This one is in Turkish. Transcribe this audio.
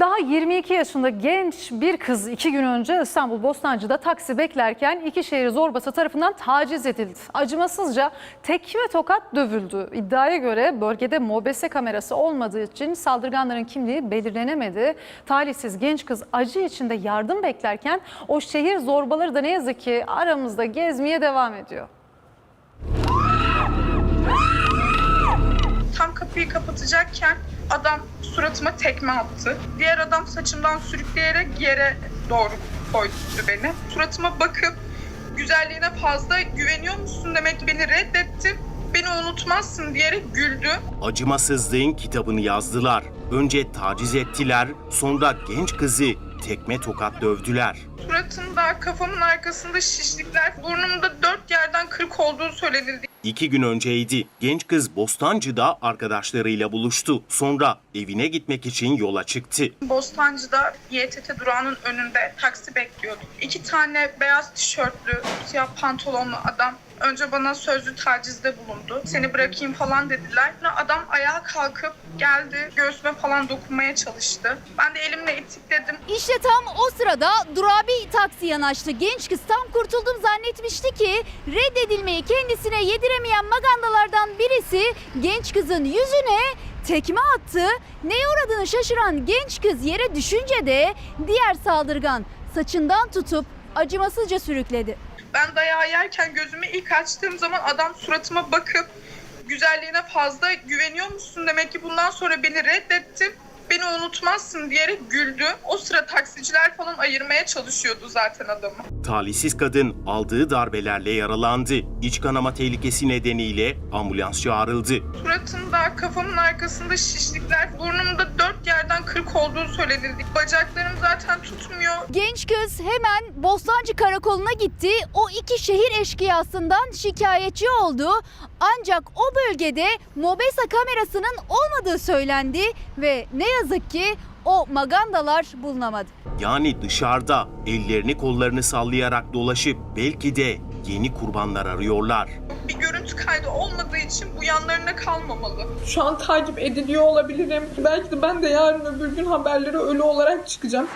Daha 22 yaşında genç bir kız iki gün önce İstanbul Bostancı'da taksi beklerken iki şehir zorbası tarafından taciz edildi. Acımasızca tekme tokat dövüldü. İddiaya göre bölgede mobese kamerası olmadığı için saldırganların kimliği belirlenemedi. Talihsiz genç kız acı içinde yardım beklerken o şehir zorbaları da ne yazık ki aramızda gezmeye devam ediyor. Tam kapıyı kapatacakken adam suratıma tekme attı. Diğer adam saçımdan sürükleyerek yere doğru koydu beni. Suratıma bakıp güzelliğine fazla güveniyor musun demek beni reddetti. Beni unutmazsın diyerek güldü. Acımasızlığın kitabını yazdılar. Önce taciz ettiler, sonra genç kızı tekme tokat dövdüler. Suratımda, kafamın arkasında şişlikler, burnumda dört yerden kırık olduğu söylenildi. İki gün önceydi. Genç kız Bostancı'da arkadaşlarıyla buluştu. Sonra evine gitmek için yola çıktı. Bostancı'da YTT durağının önünde taksi bekliyordu. İki tane beyaz tişörtlü, siyah pantolonlu adam önce bana sözlü tacizde bulundu. Seni bırakayım falan dediler. Adam ayağa kalkıp geldi, göğsüme falan dokunmaya çalıştı. Ben de elimle itikledim. İşte tam o sırada durağa bir taksi yanaştı. Genç kız tam kurtuldum zannetmişti ki reddedilmeyi kendisine yediremeyen magandalardan birisi genç kızın yüzüne tekme attı. Neye uğradığını şaşıran genç kız yere düşünce de diğer saldırgan saçından tutup acımasızca sürükledi. Ben dayağı yerken gözümü ilk açtığım zaman adam suratıma bakıp güzelliğine fazla güveniyor musun demek ki bundan sonra beni reddetti. Beni unutmazsın diyerek güldü. O sıra taksiciler falan ayırmaya çalışıyordu zaten adamı. Talihsiz kadın aldığı darbelerle yaralandı. İç kanama tehlikesi nedeniyle ambulans çağrıldı. Suratımda, kafamın arkasında şişlikler, burnumda dört yerden kırık olduğu söylenildi. Bacaklarım zaten tutmuyor. Genç kız hemen Bostancı Karakolu'na gitti. O iki şehir eşkıyasından şikayetçi oldu. Ancak o bölgede Mobesa kamerasının olmadığı söylendi ve ne yazık ki o magandalar bulunamadı. Yani dışarıda ellerini kollarını sallayarak dolaşıp belki de yeni kurbanlar arıyorlar. Bir görüntü kaydı olmadığı için bu yanlarına kalmamalı. Şu an takip ediliyor olabilirim. Belki de ben de yarın öbür gün haberlere ölü olarak çıkacağım.